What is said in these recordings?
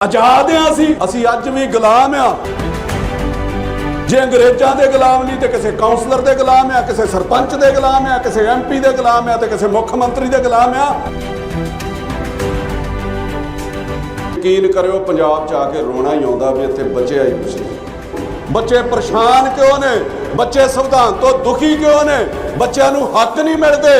ਆਜ਼ਾਦ ਆ ਅਸੀਂ ਅਸੀਂ ਅੱਜ ਵੀ ਗੁਲਾਮ ਆ ਜੇ ਅੰਗਰੇਜ਼ਾਂ ਦੇ ਗੁਲਾਮ ਨਹੀਂ ਤੇ ਕਿਸੇ ਕਾਉਂਸਲਰ ਦੇ ਗੁਲਾਮ ਆ ਕਿਸੇ ਸਰਪੰਚ ਦੇ ਗੁਲਾਮ ਆ ਕਿਸੇ ਐਮਪੀ ਦੇ ਗੁਲਾਮ ਆ ਤੇ ਕਿਸੇ ਮੁੱਖ ਮੰਤਰੀ ਦੇ ਗੁਲਾਮ ਆ ਯਕੀਨ ਕਰਿਓ ਪੰਜਾਬ ਚ ਆ ਕੇ ਰੋਣਾ ਹੀ ਆਉਂਦਾ ਵੀ ਇੱਥੇ ਬਚਿਆ ਹੀ ਕੁਛ ਨਹੀਂ ਬੱਚੇ ਪਰੇਸ਼ਾਨ ਕਿਉਂ ਨੇ? ਬੱਚੇ ਸੰਵਿਧਾਨ ਤੋਂ ਦੁਖੀ ਕਿਉਂ ਨੇ? ਬੱਚਿਆਂ ਨੂੰ ਹੱਕ ਨਹੀਂ ਮਿਲਦੇ।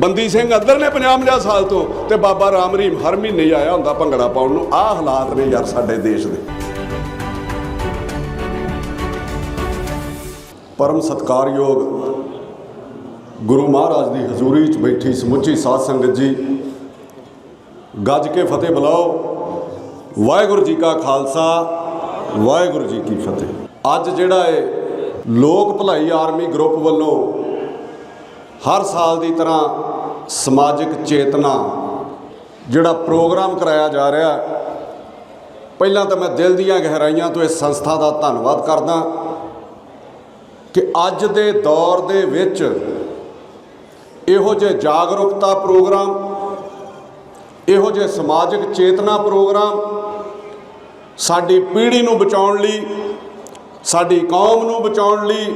ਬੰਦੀ ਸਿੰਘ ਅੰਦਰ ਨੇ 50 ਸਾਲ ਤੋਂ ਤੇ ਬਾਬਾ ਰਾਮ ਰਹੀਮ ਹਰ ਮਹੀਨੇ ਹੀ ਆਇਆ ਹੁੰਦਾ ਭੰਗੜਾ ਪਾਉਣ ਨੂੰ। ਆਹ ਹਾਲਾਤ ਨੇ ਯਾਰ ਸਾਡੇ ਦੇਸ਼ ਦੇ। ਪਰਮ ਸਤਕਾਰਯੋਗ ਗੁਰੂ ਮਹਾਰਾਜ ਦੀ ਹਜ਼ੂਰੀ 'ਚ ਬੈਠੀ ਸਮੁੱਚੀ ਸਾਧ ਸੰਗਤ ਜੀ, ਗੱਜ ਕੇ ਫਤਿਹ ਬੁਲਾਓ। ਵਾਹਿਗੁਰੂ ਜੀ ਕਾ ਖਾਲਸਾ, ਵਾਹਿਗੁਰੂ ਜੀ ਕੀ ਫਤਿਹ। ਅੱਜ ਜਿਹੜਾ ਇਹ ਲੋਕ ਭਲਾਈ ਆਰਮੀ ਗਰੁੱਪ ਵੱਲੋਂ ਹਰ ਸਾਲ ਦੀ ਤਰ੍ਹਾਂ ਸਮਾਜਿਕ ਚੇਤਨਾ ਜਿਹੜਾ ਪ੍ਰੋਗਰਾਮ ਕਰਾਇਆ ਜਾ ਰਿਹਾ ਪਹਿਲਾਂ ਤਾਂ ਮੈਂ ਦਿਲ ਦੀਆਂ ਗਹਿਰਾਈਆਂ ਤੋਂ ਇਸ ਸੰਸਥਾ ਦਾ ਧੰਨਵਾਦ ਕਰਦਾ ਕਿ ਅੱਜ ਦੇ ਦੌਰ ਦੇ ਵਿੱਚ ਇਹੋ ਜਿਹੇ ਜਾਗਰੂਕਤਾ ਪ੍ਰੋਗਰਾਮ, ਇਹੋ ਜਿਹੇ ਸਮਾਜਿਕ ਚੇਤਨਾ ਪ੍ਰੋਗਰਾਮ ਸਾਡੀ ਪੀੜ੍ਹੀ ਨੂੰ ਬਚਾਉਣ ਲਈ, ਸਾਡੀ ਕੌਮ ਨੂੰ ਬਚਾਉਣ ਲਈ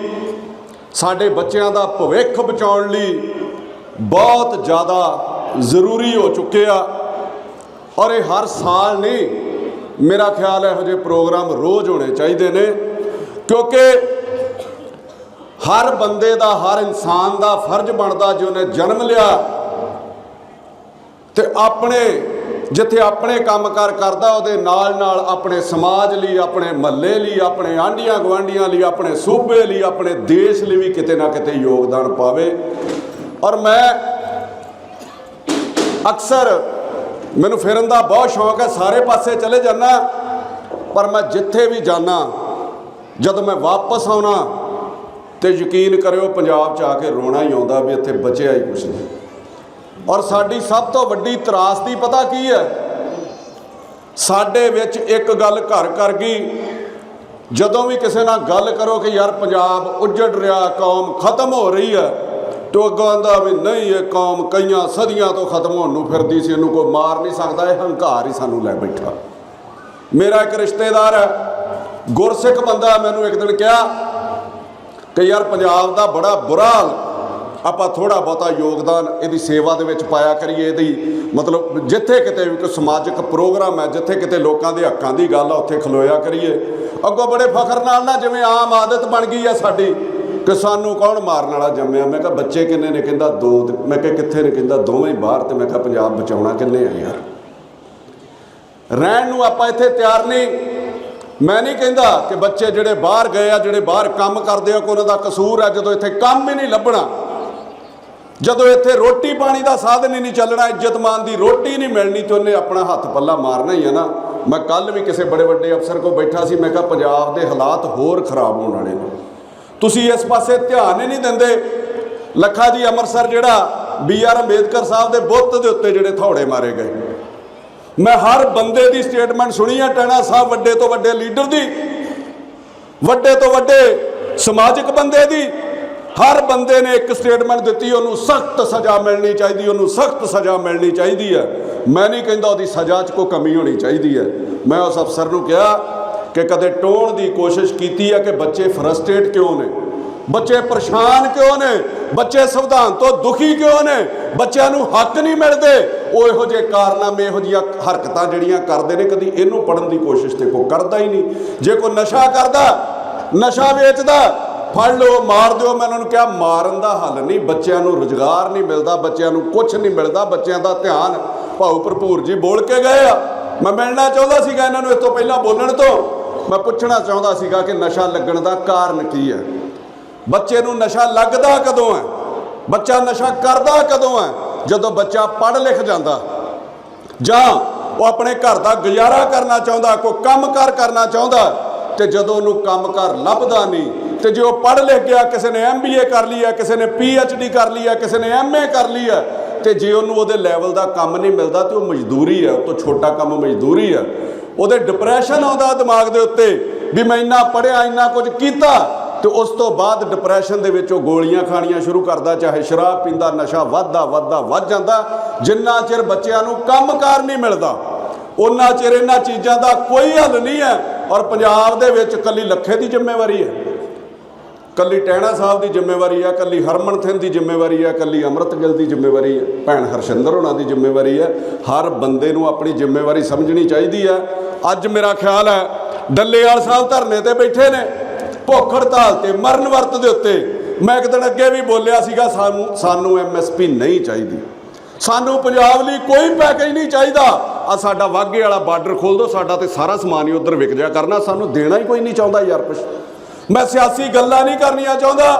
ਸਾਡੇ ਬੱਚਿਆਂ ਦਾ ਭਵਿੱਖ ਬਚਾਉਣ ਲਈ ਬਹੁਤ ਜ਼ਿਆਦਾ ਜ਼ਰੂਰੀ ਹੋ ਚੁੱਕੇ ਆ। ਔਰ ਇਹ ਹਰ ਸਾਲ ਨਹੀਂ, ਮੇਰਾ ਖਿਆਲ ਹੈ ਇਹੋ ਜਿਹੇ ਪ੍ਰੋਗਰਾਮ ਰੋਜ਼ ਹੋਣੇ ਚਾਹੀਦੇ ਨੇ। ਕਿਉਂਕਿ ਹਰ ਬੰਦੇ ਦਾ, ਹਰ ਇਨਸਾਨ ਦਾ ਫਰਜ਼ ਬਣਦਾ, ਜੇ ਉਹਨੇ ਜਨਮ ਲਿਆ ਤੇ ਆਪਣੇ ਜਿੱਥੇ ਆਪਣੇ ਕੰਮਕਾਰ ਕਰਦਾ, ਉਹਦੇ ਨਾਲ ਨਾਲ ਆਪਣੇ ਸਮਾਜ ਲਈ, ਆਪਣੇ ਮਹੱਲੇ ਲਈ, ਆਪਣੇ ਆਂਢੀਆਂ ਗਵਾਂਢੀਆਂ ਲਈ, ਆਪਣੇ ਸੂਬੇ ਲਈ, ਆਪਣੇ ਦੇਸ਼ ਲਈ ਵੀ ਕਿਤੇ ਨਾ ਕਿਤੇ ਯੋਗਦਾਨ ਪਾਵੇ। ਔਰ ਮੈਂ ਅਕਸਰ ਮੈਨੂੰ ਫਿਰਨ ਦਾ ਬਹੁਤ ਸ਼ੌਂਕ ਹੈ, ਸਾਰੇ ਪਾਸੇ ਚਲੇ ਜਾਣਾ ਪਰ ਮੈਂ ਜਿੱਥੇ ਵੀ ਜਾਣਾ ਜਦੋਂ ਮੈਂ ਵਾਪਸ ਆਉਣਾ, ਤੇ ਯਕੀਨ ਕਰਿਓ, ਪੰਜਾਬ ਚ ਆ ਕੇ ਰੋਣਾ ਹੀ ਆਉਂਦਾ ਵੀ ਇੱਥੇ ਬਚਿਆ ਹੀ ਕੁਛ ਨਹੀਂ। ਔਰ ਸਾਡੀ ਸਭ ਤੋਂ ਵੱਡੀ ਤਰਾਸਦੀ ਪਤਾ ਕੀ ਹੈ? ਸਾਡੇ ਵਿੱਚ ਇੱਕ ਗੱਲ ਘਰ ਕਰ ਗਈ। ਜਦੋਂ ਵੀ ਕਿਸੇ ਨਾਲ ਗੱਲ ਕਰੋ ਕਿ ਯਾਰ ਪੰਜਾਬ ਉੱਜੜ ਰਿਹਾ, ਕੌਮ ਖਤਮ ਹੋ ਰਹੀ ਹੈ, ਤੇ ਉਹ ਅੱਗੋਂ ਆਂਦਾ ਵੀ ਨਹੀਂ, ਇਹ ਕੌਮ ਕਈਆਂ ਸਦੀਆਂ ਤੋਂ ਖਤਮ ਹੋਣ ਨੂੰ ਫਿਰਦੀ ਸੀ, ਇਹਨੂੰ ਕੋਈ ਮਾਰ ਨਹੀਂ ਸਕਦਾ, ਇਹ ਹੰਕਾਰ ਹੀ ਸਾਨੂੰ ਲੈ ਬੈਠਾ। ਮੇਰਾ ਇੱਕ ਰਿਸ਼ਤੇਦਾਰ ਹੈ, ਗੁਰਸਿੱਖ ਬੰਦਾ ਮੈਨੂੰ ਇੱਕ ਦਿਨ ਕਿਹਾ ਕਿ ਯਾਰ ਪੰਜਾਬ ਦਾ ਬੜਾ ਬੁਰਾ ਹਾਲ ਆਪਾਂ ਥੋੜਾ ਬਹੁਤਾ ਯੋਗਦਾਨ ਇਹਦੀ ਸੇਵਾ ਦੇ ਵਿੱਚ ਪਾਇਆ ਕਰੀਏ, ਇਹਦੀ ਮਤਲਬ ਜਿੱਥੇ ਕਿਤੇ ਵੀ ਕੋਈ ਸਮਾਜਿਕ ਪ੍ਰੋਗਰਾਮ ਹੈ, ਜਿੱਥੇ ਕਿਤੇ ਲੋਕਾਂ ਦੇ ਹੱਕਾਂ ਦੀ ਗੱਲ ਆ, ਉੱਥੇ ਖਲੋਇਆ ਕਰੀਏ। ਅੱਗੋਂ ਬੜੇ ਫਖਰ ਨਾਲ ਨਾ ਜਿਵੇਂ ਆਮ ਆਦਤ ਬਣ ਗਈ ਆ ਸਾਡੀ, ਕਿ ਸਾਨੂੰ ਕੌਣ ਮਾਰਨ ਵਾਲਾ ਜੰਮਿਆ? ਮੈਂ ਕਿਹਾ ਬੱਚੇ ਕਿੰਨੇ ਨੇ? ਕਹਿੰਦਾ ਦੋ ਮੈਂ ਕਿਹਾ ਕਿੱਥੇ ਨੇ? ਕਹਿੰਦਾ ਦੋਵੇਂ ਹੀ ਬਾਹਰ ਤੇ ਮੈਂ ਕਿਹਾ ਪੰਜਾਬ ਬਚਾਉਣਾ ਕਿੰਨੇ ਆ ਯਾਰ। ਰਹਿਣ ਨੂੰ ਆਪਾਂ ਇੱਥੇ ਤਿਆਰ ਨਹੀਂ। ਮੈਂ ਨਹੀਂ ਕਹਿੰਦਾ ਕਿ ਬੱਚੇ ਜਿਹੜੇ ਬਾਹਰ ਗਏ ਆ, ਜਿਹੜੇ ਬਾਹਰ ਕੰਮ ਕਰਦੇ ਆ, ਕੋਈ ਉਹਨਾਂ ਦਾ ਕਸੂਰ ਆ, ਜਦੋਂ ਇੱਥੇ ਕੰਮ ਹੀ ਨਹੀਂ ਲੱਭਣਾ। ਜਦੋਂ ਇੱਥੇ ਰੋਟੀ ਪਾਣੀ ਦਾ ਸਾਧਨ ਹੀ ਨਹੀਂ ਚੱਲਣਾ, ਇੱਜ਼ਤ ਮਾਨ ਦੀ ਰੋਟੀ ਨਹੀਂ ਮਿਲਣੀ ਤੇ ਉਹਨੇ ਆਪਣਾ ਹੱਥ ਪੱਲਾ ਮਾਰਨਾ ਹੀ ਹੈ ਨਾ। ਮੈਂ ਕੱਲ ਵੀ ਕਿਸੇ ਬੜੇ ਵੱਡੇ ਅਫਸਰ ਕੋਲ ਬੈਠਾ ਸੀ, ਮੈਂ ਕਿਹਾ ਪੰਜਾਬ ਦੇ ਹਾਲਾਤ ਹੋਰ ਖਰਾਬ ਹੋਣ ਵਾਲੇ ਨੇ। ਤੁਸੀਂ ਇਸ ਪਾਸੇ ਧਿਆਨ ਹੀ ਨਹੀਂ ਦਿੰਦੇ। ਲੱਖਾ ਜੀ ਅੰਮ੍ਰਿਤਸਰ ਜਿਹੜਾ ਬੀ ਆਰ ਅੰਬੇਦਕਰ ਸਾਹਿਬ ਦੇ ਬੁੱਤ ਦੇ ਉੱਤੇ ਜਿਹੜੇ ਥੌੜੇ ਮਾਰੇ ਗਏ। ਮੈਂ ਹਰ ਬੰਦੇ ਦੀ ਸਟੇਟਮੈਂਟ ਸੁਣੀ ਹੈ ਟੈਣਾ ਸਾਹਿਬ ਵੱਡੇ ਤੋਂ ਵੱਡੇ ਲੀਡਰ ਦੀ, ਵੱਡੇ ਤੋਂ ਵੱਡੇ ਸਮਾਜਿਕ ਬੰਦੇ ਦੀ ਹਰ ਬੰਦੇ ਨੇ ਇੱਕ ਸਟੇਟਮੈਂਟ ਦਿੱਤੀ, ਉਹਨੂੰ ਸਖਤ ਸਜ਼ਾ ਮਿਲਣੀ ਚਾਹੀਦੀ, ਉਹਨੂੰ ਸਖਤ ਸਜ਼ਾ ਮਿਲਣੀ ਚਾਹੀਦੀ ਹੈ। ਮੈਂ ਨਹੀਂ ਕਹਿੰਦਾ ਉਹਦੀ ਸਜ਼ਾ 'ਚ ਕੋਈ ਕਮੀ ਹੋਣੀ ਚਾਹੀਦੀ ਹੈ। ਮੈਂ ਉਸ ਅਫਸਰ ਨੂੰ ਕਿਹਾ ਕਿ ਕਦੇ ਟੋਣ ਦੀ ਕੋਸ਼ਿਸ਼ ਕੀਤੀ ਹੈ ਕਿ ਬੱਚੇ ਫਰਸਟ੍ਰੇਟ ਕਿਉਂ ਨੇ? ਬੱਚੇ ਪਰੇਸ਼ਾਨ ਕਿਉਂ ਨੇ? ਬੱਚੇ ਸੰਵਿਧਾਨ ਤੋਂ ਦੁਖੀ ਕਿਉਂ ਨੇ? ਬੱਚਿਆਂ ਨੂੰ ਹੱਕ ਨਹੀਂ ਮਿਲਦੇ। ਉਹ ਇਹੋ ਜਿਹੇ ਕਾਰਨਾਮੇ, ਇਹੋ ਜਿਹੀਆਂ ਹਰਕਤਾਂ ਜਿਹੜੀਆਂ ਕਰਦੇ ਨੇ, ਕਦੀ ਇਹਨੂੰ ਪੜਨ ਦੀ ਕੋਸ਼ਿਸ਼ ਤੇ ਕੋਈ ਕਰਦਾ ਹੀ ਨਹੀਂ। ਜੇ ਕੋਈ ਨਸ਼ਾ ਕਰਦਾ, ਨਸ਼ਾ ਵੇਚਦਾ ਫੜ ਲਓ, ਮਾਰ ਦਿਓ। ਮੈਂ ਉਹਨਾਂ ਨੂੰ ਕਿਹਾ, ਮਾਰਨ ਦਾ ਹੱਲ ਨਹੀਂ। ਬੱਚਿਆਂ ਨੂੰ ਰੁਜ਼ਗਾਰ ਨਹੀਂ ਮਿਲਦਾ, ਬੱਚਿਆਂ ਨੂੰ ਕੁਝ ਨਹੀਂ ਮਿਲਦਾ। ਬੱਚਿਆਂ ਦਾ ਧਿਆਨ ਭਾਉ ਭਰਪੂਰ ਜੀ ਬੋਲ ਕੇ ਗਏ ਆ। ਮੈਂ ਮਿਲਣਾ ਚਾਹੁੰਦਾ ਸੀਗਾ ਇਹਨਾਂ ਨੂੰ ਇਸ ਤੋਂ ਪਹਿਲਾਂ ਬੋਲਣ ਤੋਂ। ਮੈਂ ਪੁੱਛਣਾ ਚਾਹੁੰਦਾ ਸੀਗਾ ਕਿ ਨਸ਼ਾ ਲੱਗਣ ਦਾ ਕਾਰਨ ਕੀ ਹੈ? ਬੱਚੇ ਨੂੰ ਨਸ਼ਾ ਲੱਗਦਾ ਕਦੋਂ ਹੈ? ਬੱਚਾ ਨਸ਼ਾ ਕਰਦਾ ਕਦੋਂ ਹੈ? ਜਦੋਂ ਬੱਚਾ ਪੜ੍ਹ ਲਿਖ ਜਾਂਦਾ। ਜਾਂ ਉਹ ਆਪਣੇ ਘਰ ਦਾ ਗੁਜ਼ਾਰਾ ਕਰਨਾ ਚਾਹੁੰਦਾ, ਕੋਈ ਕੰਮਕਾਰ ਕਰਨਾ ਚਾਹੁੰਦਾ, ਤੇ ਜਦੋਂ ਉਹਨੂੰ ਕੰਮਕਾਰ ਲੱਭਦਾ ਨਹੀਂ ਤੇ ਜੇ ਉਹ ਪੜ੍ਹ ਲਿਖ ਗਿਆ, ਕਿਸੇ ਨੇ ਐਮਬੀਏ ਕਰ ਲਈ ਹੈ, ਕਿਸੇ ਨੇ ਪੀਐਚਡੀ ਕਰ ਲਈ ਹੈ, ਕਿਸੇ ਨੇ ਐਮਏ ਕਰ ਲਈ ਹੈ, ਤੇ ਜੇ ਉਹਨੂੰ ਉਹਦੇ ਲੈਵਲ ਦਾ ਕੰਮ ਨਹੀਂ ਮਿਲਦਾ, ਤੇ ਉਹ ਮਜ਼ਦੂਰੀ ਹੈ, ਉਹ ਤੋਂ ਛੋਟਾ ਕੰਮ ਮਜ਼ਦੂਰੀ ਹੈ। ਉਹਦੇ ਡਿਪਰੈਸ਼ਨ ਆਉਂਦਾ ਦਿਮਾਗ ਦੇ ਉੱਤੇ, ਵੀ ਮੈਂ ਇੰਨਾ ਪੜਿਆ ਇੰਨਾ ਕੁਝ ਕੀਤਾ, ਤੇ ਉਸ ਤੋਂ ਬਾਅਦ ਡਿਪਰੈਸ਼ਨ ਦੇ ਵਿੱਚ ਉਹ ਗੋਲੀਆਂ ਖਾਣੀਆਂ ਸ਼ੁਰੂ ਕਰਦਾ, ਚਾਹੇ ਸ਼ਰਾਬ ਪੀਂਦਾ, ਨਸ਼ਾ ਵੱਧਦਾ ਵੱਧਦਾ, ਵੱਧ ਜਾਂਦਾ, ਜਿੰਨਾ ਚਿਰ ਬੱਚਿਆਂ ਨੂੰ ਕੰਮਕਾਰ ਨਹੀਂ ਮਿਲਦਾ, ਉਹਨਾਂ ਚਿਰ ਇਹਨਾਂ ਚੀਜ਼ਾਂ ਦਾ ਕੋਈ ਹੱਲ ਨਹੀਂ ਹੈ, ਔਰ ਪੰਜਾਬ ਦੇ ਵਿੱਚ ਕੱਲੀ ਲੱਖੇ ਦੀ ਜ਼ਿੰਮੇਵਾਰੀ ਹੈ। ਕੱਲੀ ਟਹਿਣਾ ਸਾਹਿਬ ਦੀ ਜ਼ਿੰਮੇਵਾਰੀ ਆ, ਕੱਲੀ ਹਰਮਨ ਥਿੰਦ ਦੀ ਜ਼ਿੰਮੇਵਾਰੀ ਹੈ ਕੱਲੀ ਅੰਮ੍ਰਿਤ ਗਿੱਲ ਦੀ ਜ਼ਿੰਮੇਵਾਰੀ ਹੈ ਭੈਣ ਹਰਸ਼ਿੰਦਰ ਹੋਣਾ ਦੀ ਜ਼ਿੰਮੇਵਾਰੀ ਹੈ ਹਰ ਬੰਦੇ ਨੂੰ ਆਪਣੀ ਜ਼ਿੰਮੇਵਾਰੀ ਸਮਝਣੀ ਚਾਹੀਦੀ ਹੈ ਅੱਜ ਮੇਰਾ ਖਿਆਲ ਹੈ ਡੱਲੇਵਾਲ ਸਾਹਿਬ ਧਰਨੇ ਤੇ ਬੈਠੇ ਨੇ, ਭੁੱਖ ਹੜਤਾਲ ਤੇ ਮਰਨ ਵਰਤ ਦੇ ਉੱਤੇ। ਮੈਂ ਇੱਕ ਦਿਨ ਅੱਗੇ ਵੀ ਬੋਲਿਆ ਸੀਗਾ, ਸਾਨੂੰ ਸਾਨੂੰ ਐਮਐਸਪੀ ਨਹੀਂ ਚਾਹੀਦੀ। ਸਾਨੂੰ ਪੰਜਾਬ ਲਈ ਕੋਈ ਪੈਕੇਜ ਨਹੀਂ ਚਾਹੀਦਾ। ਆ ਸਾਡਾ ਵਾਗੇ ਵਾਲਾ ਬਾਰਡਰ ਖੋਲ ਦਿਓ ਸਾਡਾ ਤੇ ਸਾਰਾ ਸਮਾਨ ਹੀ ਉਧਰ ਵਿਕ ਜਾ ਕਰਨਾ। ਸਾਨੂੰ ਦੇਣਾ ਹੀ ਕੋਈ ਨਹੀਂ ਚਾਹੁੰਦਾ ਯਾਰ ਕੁਛ। ਮੈਂ ਸਿਆਸੀ ਗੱਲਾਂ ਨਹੀਂ ਕਰਨੀਆਂ ਚਾਹੁੰਦਾ।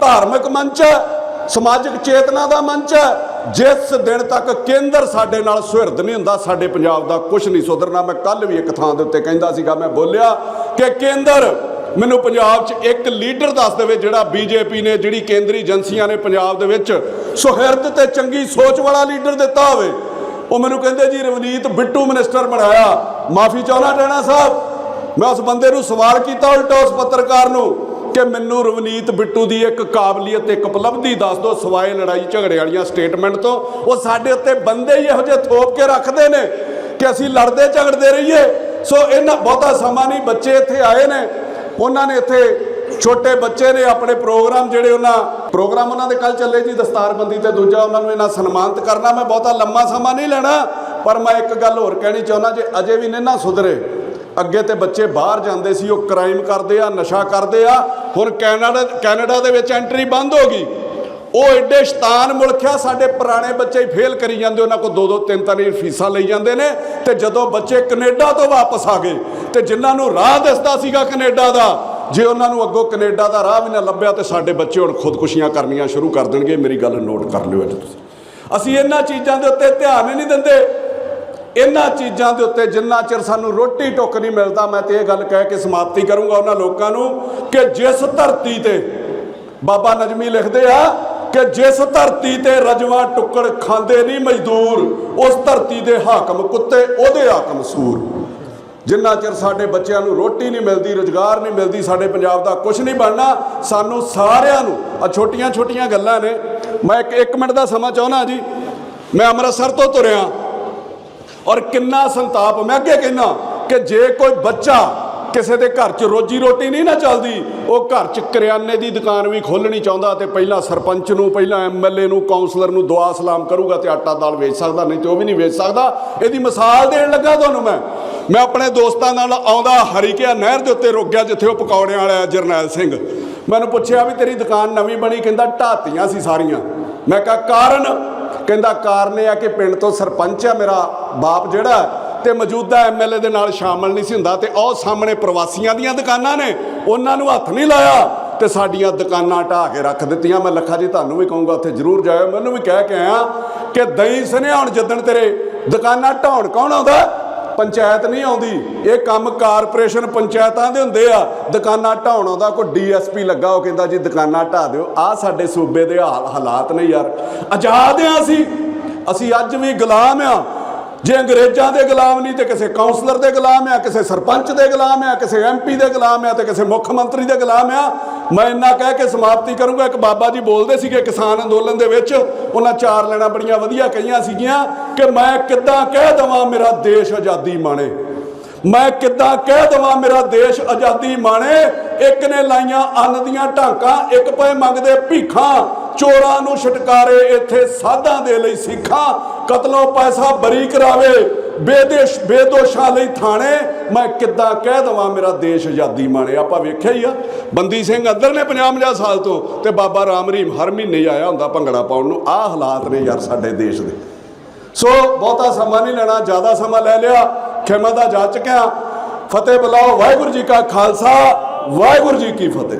ਧਾਰਮਿਕ ਮੰਚ ਹੈ, ਸਮਾਜਿਕ ਚੇਤਨਾ ਦਾ ਮੰਚ ਹੈ। ਜਿਸ ਦਿਨ ਤੱਕ ਕੇਂਦਰ ਸਾਡੇ ਨਾਲ ਸੁਹਿਰਦ ਨਹੀਂ ਹੁੰਦਾ, ਸਾਡੇ ਪੰਜਾਬ ਦਾ ਕੁਝ ਨਹੀਂ ਸੁਧਰਨਾ। ਮੈਂ ਕੱਲ ਵੀ ਇੱਕ ਥਾਂ ਦੇ ਉੱਤੇ ਕਹਿੰਦਾ ਸੀਗਾ, ਮੈਂ ਬੋਲਿਆ ਕਿ ਕੇਂਦਰ ਮੈਨੂੰ ਪੰਜਾਬ 'ਚ ਇੱਕ ਲੀਡਰ ਦੱਸ ਦੇਵੇ, ਜਿਹੜਾ ਬੀਜੇਪੀ ਨੇ, ਜਿਹੜੀ ਕੇਂਦਰੀ ਏਜੰਸੀਆਂ ਨੇ ਪੰਜਾਬ ਦੇ ਵਿੱਚ ਸੁਹਿਰਦ ਤੇ ਚੰਗੀ ਸੋਚ ਵਾਲਾ ਲੀਡਰ ਦਿੱਤਾ ਹੋਵੇ। ਉਹ ਮੈਨੂੰ ਕਹਿੰਦੇ, ਜੀ ਰਵਨੀਤ ਬਿੱਟੂ ਮਿਨਿਸਟਰ ਬਣਾਇਆ। ਮਾਫੀ ਚਾਹੁੰਦਾ, ਟੈਣਾ ਸਾਹਿਬ? ਮੈਂ ਉਸ ਬੰਦੇ ਨੂੰ ਸਵਾਲ ਕੀਤਾ ਉਲਟਾ ਉਸ ਪੱਤਰਕਾਰ ਨੂੰ ਕਿ ਮੈਨੂੰ ਰਵਨੀਤ ਬਿੱਟੂ ਦੀ ਇੱਕ ਕਾਬਲੀਅਤ, ਇੱਕ ਉਪਲਬਧੀ ਦੱਸ ਦਿਓ ਸਵਾਏ ਲੜਾਈ ਝਗੜੇ ਵਾਲੀਆਂ ਸਟੇਟਮੈਂਟ ਤੋਂ। ਉਹ ਸਾਡੇ ਉੱਤੇ ਬੰਦੇ ਹੀ ਇਹੋ ਜਿਹੇ ਥੋਪ ਕੇ ਰੱਖਦੇ ਨੇ ਕਿ ਅਸੀਂ ਲੜਦੇ ਝਗੜਦੇ ਰਹੀਏ। ਸੋ ਇਹਨਾਂ ਬਹੁਤਾ ਸਮਾਂ ਨਹੀਂ, ਬੱਚੇ ਇੱਥੇ ਆਏ ਨੇ। ਉਹਨਾਂ ਨੇ ਇੱਥੇ ਛੋਟੇ ਬੱਚੇ ਨੇ ਆਪਣੇ ਪ੍ਰੋਗਰਾਮ ਜਿਹੜੇ ਉਹਨਾਂ, ਪ੍ਰੋਗਰਾਮ ਉਹਨਾਂ ਦੇ ਕੱਲ ਚੱਲੇ ਜੀ ਦਸਤਾਰਬੰਦੀ ਤੇ ਦੂਜਾ ਉਹਨਾਂ ਨੂੰ ਇਹਨਾਂ ਸਨਮਾਨਿਤ ਕਰਨਾ। ਮੈਂ ਬਹੁਤਾ ਲੰਮਾ ਸਮਾਂ ਨਹੀਂ ਲੈਣਾ, ਪਰ ਮੈਂ ਇੱਕ ਗੱਲ ਹੋਰ ਕਹਿਣੀ ਚਾਹੁੰਦਾ, ਜੇ ਅਜੇ ਵੀ ਨਹੀਂ ਨਾ ਸੁਧਰੇ ਅੱਗੇ ਤੇ ਬੱਚੇ ਬਾਹਰ ਜਾਂਦੇ ਸੀ, ਉਹ ਕ੍ਰਾਈਮ ਕਰਦੇ ਆ, ਨਸ਼ਾ ਕਰਦੇ ਆ। ਹੁਣ ਕੈਨੇਡਾ ਕੈਨੇਡਾ ਦੇ ਵਿੱਚ ਐਂਟਰੀ ਬੰਦ ਹੋ ਗਈ। ਉਹ ਐਡੇ ਸ਼ੈਤਾਨ ਆ, ਸਾਡੇ ਪੁਰਾਣੇ ਬੱਚੇ ਹੀ ਫੇਲ ਕਰੀ ਜਾਂਦੇ, ਉਹਨਾਂ ਕੋਲ ਦੋ ਦੋ ਤਿੰਨ ਤਿੰਨ ਫੀਸਾਂ ਲਈ ਜਾਂਦੇ ਨੇ। ਤੇ ਜਦੋਂ ਬੱਚੇ ਕੈਨੇਡਾ ਤੋਂ ਵਾਪਸ ਆ ਗਏ, ਤੇ ਜਿਨ੍ਹਾਂ ਨੂੰ ਰਾਹ ਦਿਸਦਾ ਸੀਗਾ ਕੈਨੇਡਾ ਦਾ, ਜੇ ਉਹਨਾਂ ਨੂੰ ਅੱਗੋਂ ਕੈਨੇਡਾ ਦਾ ਰਾਹ ਵੀ ਨਾ ਲੱਭਿਆ, ਤੇ ਸਾਡੇ ਬੱਚੇ ਹੁਣ ਖੁਦਕੁਸ਼ੀਆਂ ਕਰਨੀਆਂ ਸ਼ੁਰੂ ਕਰ ਦੇਣਗੇ। ਮੇਰੀ ਗੱਲ ਨੋਟ ਕਰ ਲਿਓ ਅੱਜ ਤੁਸੀਂ। ਅਸੀਂ ਇਹਨਾਂ ਚੀਜ਼ਾਂ ਦੇ ਉੱਤੇ ਧਿਆਨ ਹੀ ਨਹੀਂ ਦਿੰਦੇ। ਇਹਨਾਂ ਚੀਜ਼ਾਂ ਦੇ ਉੱਤੇ ਜਿੰਨਾ ਚਿਰ ਸਾਨੂੰ ਰੋਟੀ ਟੁੱਕ ਨਹੀਂ ਮਿਲਦਾ, ਮੈਂ ਤੇ ਇਹ ਗੱਲ ਕਹਿ ਕੇ ਸਮਾਪਤੀ ਕਰੂੰਗਾ ਉਹਨਾਂ ਲੋਕਾਂ ਨੂੰ ਕਿ ਜਿਸ ਧਰਤੀ ਤੇ ਬਾਬਾ ਨਜਮੀ ਲਿਖਦੇ ਆ ਕਿ ਜਿਸ ਧਰਤੀ ਤੇ ਰਜਵਾ ਟੁੱਕੜ ਖਾਂਦੇ ਨਹੀਂ ਮਜ਼ਦੂਰ, ਉਸ ਧਰਤੀ ਦੇ ਹਾਕਮ ਕੁੱਤੇ, ਉਹਦੇ ਹਾਕਮ ਸੂਰ। ਜਿੰਨਾ ਚਿਰ ਸਾਡੇ ਬੱਚਿਆਂ ਨੂੰ ਰੋਟੀ ਨਹੀਂ ਮਿਲਦੀ, ਰੁਜ਼ਗਾਰ ਨਹੀਂ ਮਿਲਦੀ, ਸਾਡੇ ਪੰਜਾਬ ਦਾ ਕੁਝ ਨਹੀਂ ਬਣਨਾ, ਸਾਨੂੰ ਸਾਰਿਆਂ ਨੂੰ ਆ ਛੋਟੀਆਂ ਛੋਟੀਆਂ ਗੱਲਾਂ ਨੇ। ਮੈਂ ਇੱਕ ਮਿੰਟ ਦਾ ਸਮਾਂ ਚਾਹੁੰਦਾ ਜੀ। ਮੈਂ ਅੰਮ੍ਰਿਤਸਰ ਤੋਂ ਤੁਰਿਆ। ਔਰ ਕਿੰਨਾ ਸੰਤਾਪ, ਮੈਂ ਅੱਗੇ ਕਹਿਣਾ ਕਿ ਜੇ ਕੋਈ ਬੱਚਾ ਕਿਸੇ ਦੇ ਘਰ 'ਚ ਰੋਜੀ ਰੋਟੀ ਨਹੀਂ ਨਾ ਚੱਲਦੀ, ਉਹ ਘਰ 'ਚ ਕਰਿਆਨੇ ਦੀ ਦੁਕਾਨ ਵੀ ਖੋਲਣੀ ਚਾਹੁੰਦਾ ਤੇ ਪਹਿਲਾਂ ਸਰਪੰਚ ਨੂੰ, ਪਹਿਲਾਂ ਐਮਐਲਏ ਨੂੰ ਕਾਉਂਸਲਰ ਨੂੰ ਦੁਆ ਸਲਾਮ ਕਰੂਗਾ ਤੇ ਆਟਾ ਦਾਲ ਵੇਚ ਸਕਦਾ, ਨਹੀਂ ਤੇ ਉਹ ਵੀ ਨਹੀਂ ਵੇਚ ਸਕਦਾ। ਇਹਦੀ ਮਿਸਾਲ ਦੇਣ ਲੱਗਾ ਤੁਹਾਨੂੰ ਮੈਂ। ਮੈਂ ਆਪਣੇ ਦੋਸਤਾਂ ਨਾਲ ਆਉਂਦਾ ਹਰੀਕਿਆ ਨਹਿਰ ਦੇ ਉੱਤੇ ਰੁਕ ਗਿਆ, ਜਿੱਥੇ ਉਹ ਪਕੌੜਿਆਂ ਵਾਲਾ ਜਰਨੈਲ ਸਿੰਘ। ਮੈਨੂੰ ਪੁੱਛਿਆ ਵੀ ਤੇਰੀ ਦੁਕਾਨ ਨਵੀਂ ਬਣੀ, ਕਹਿੰਦਾ ਢਾਤੀਆਂ ਸੀ ਸਾਰੀਆਂ। ਮੈਂ ਕਿਹਾ ਕਾਰਨ? ਕਹਿੰਦਾ ਕਾਰਨ ਇਹ ਆ ਕਿ ਪਿੰਡ ਤੋਂ ਸਰਪੰਚ ਆ ਮੇਰਾ ਬਾਪ ਜਿਹੜਾ ਤੇ ਮੌਜੂਦਾ ਐਮਐਲਏ ਦੇ ਨਾਲ ਸ਼ਾਮਲ ਨਹੀਂ ਸੀ ਹੁੰਦਾ ਤੇ ਉਹ ਸਾਹਮਣੇ ਪ੍ਰਵਾਸੀਆਂ ਦੀਆਂ ਦੁਕਾਨਾਂ ਨੇ, ਉਹਨਾਂ ਨੂੰ ਹੱਥ ਨਹੀਂ ਲਾਇਆ ਤੇ ਸਾਡੀਆਂ ਦੁਕਾਨਾਂ ਢਾਹ ਕੇ ਰੱਖ ਦਿੱਤੀਆਂ। ਮੈਂ ਲੱਖਾ ਜੀ ਤੁਹਾਨੂੰ ਵੀ ਕਹੂੰਗਾ, ਉੱਥੇ ਜ਼ਰੂਰ ਜਾਇਓ। ਮੈਨੂੰ ਵੀ ਕਹਿ ਕੇ ਆਇਆ ਕਿ ਦਹੀਂ ਸੁਨੇਹਾ ਹੁਣ ਜਿੱਦਣ ਤੇਰੇ ਦੁਕਾਨਾਂ ਢਾਉਣ ਕੌਣ ਆਉਂਦਾ? ਪੰਚਾਇਤ ਨਹੀਂ ਆਉਂਦੀ। ਇਹ ਕੰਮ ਕਾਰਪੋਰੇਸ਼ਨ ਪੰਚਾਇਤਾਂ ਦੇ ਹੁੰਦੇ ਆ। ਦੁਕਾਨਾਂ ਢਾਉਣ ਆਉਂਦਾ, ਕੋਈ ਡੀਐਸਪੀ ਲੱਗਾ ਉਹ ਕਹਿੰਦਾ ਜੀ ਦੁਕਾਨਾਂ ਢਾ ਦਿਓ। ਆ ਸਾਡੇ ਸੂਬੇ ਦੇ ਹਾਲ ਹਾਲਾਤ ਨੇ ਯਾਰ। ਆਜ਼ਾਦ ਆ ਅਸੀਂ। ਅਸੀਂ ਅੱਜ ਵੀ ਗੁਲਾਮ ਆ। ਜੇ ਅੰਗਰੇਜ਼ਾਂ ਦੇ ਗੁਲਾਮ ਨਹੀਂ ਤੇ ਕਿਸੇ ਕਾਉਂਸਲਰ ਦੇ ਗੁਲਾਮ ਆ, ਕਿਸੇ ਸਰਪੰਚ ਦੇ ਗੁਲਾਮ ਆ, ਕਿਸੇ ਐਮਪੀ ਦੇ ਗੁਲਾਮ ਆ ਤੇ ਕਿਸੇ ਮੁੱਖ ਮੰਤਰੀ ਦੇ ਗੁਲਾਮ ਆ, ਮੈਂ ਇੰਨਾ ਕਹਿ ਕੇ ਸਮਾਪਤੀ ਕਰੂੰਗਾ। ਇੱਕ ਬਾਬਾ ਜੀ ਬੋਲਦੇ ਸੀਗੇ ਕਿਸਾਨ ਅੰਦੋਲਨ ਦੇ ਵਿੱਚ, ਉਹਨਾਂ ਚਾਰ ਲੈਣਾ ਬੜੀਆਂ ਵਧੀਆ ਕਹੀਆਂ ਸੀਗੀਆਂ ਕਿ ਮੈਂ ਕਿੱਦਾਂ ਕਹਿ ਦਵਾਂ ਮੇਰਾ ਦੇਸ਼ ਆਜ਼ਾਦੀ ਮਾਣੇ। ਮੈਂ ਕਿੱਦਾਂ ਕਹਿ ਦਵਾਂ ਮੇਰਾ ਦੇਸ਼ ਆਜ਼ਾਦੀ ਮਾਣੇ। ਇੱਕ ਨੇ ਲਾਈਆਂ ਅੰਨ ਦੀਆਂ ਢਾਂਕਾਂ, ਇੱਕ ਪਏ ਮੰਗਦੇ ਭੀਖਾਂ। ਚੋਰਾਂ ਨੂੰ ਛਟਕਾਰੇ ਇੱਥੇ ਸਾਧਾਂ ਦੇ ਲਈ ਸਿੱਖਾਂ। ਕਤਲੋਂ ਪੈਸਾ ਬਰੀ ਕਰਾਵੇ, ਬੇਦੇਸ਼ ਬੇਦੋਸ਼ਾਂ ਲਈ ਥਾਣੇ। ਮੈਂ ਕਿੱਦਾਂ ਕਹਿ ਦਵਾਂ, ਮੇਰਾ ਦੇਸ਼ ਆਜ਼ਾਦੀ ਮਾਣੇ। ਆਪਾਂ ਵੇਖਿਆ ਹੀ ਆ। ਬੰਦੀ ਸਿੰਘ ਅੰਦਰ ਨੇ 50 50 ਸਾਲ ਤੋਂ ਤੇ ਬਾਬਾ ਰਾਮ ਰਹੀਮ ਹਰ ਮਹੀਨੇ ਆਇਆ ਹੁੰਦਾ ਭੰਗੜਾ ਪਾਉਣ ਨੂੰ। ਆਹ ਹਾਲਾਤ ਨੇ ਯਾਰ ਸਾਡੇ ਦੇਸ਼ ਦੇ। ਸੋ ਬਹੁਤਾ ਸਮਾਂ ਨਹੀਂ ਲੈਣਾ, ਜ਼ਿਆਦਾ ਸਮਾਂ ਲੈ ਲਿਆ। ਖਿਮਾ ਦਾ ਜਾ ਚੁੱਕਿਆ। ਫਤਿਹ ਬੁਲਾਓ। ਵਾਹਿਗੁਰੂ ਜੀ ਕਾ ਖਾਲਸਾ। ਵਾਹਿਗੁਰੂ ਜੀ ਕੀ ਫਤਿਹ।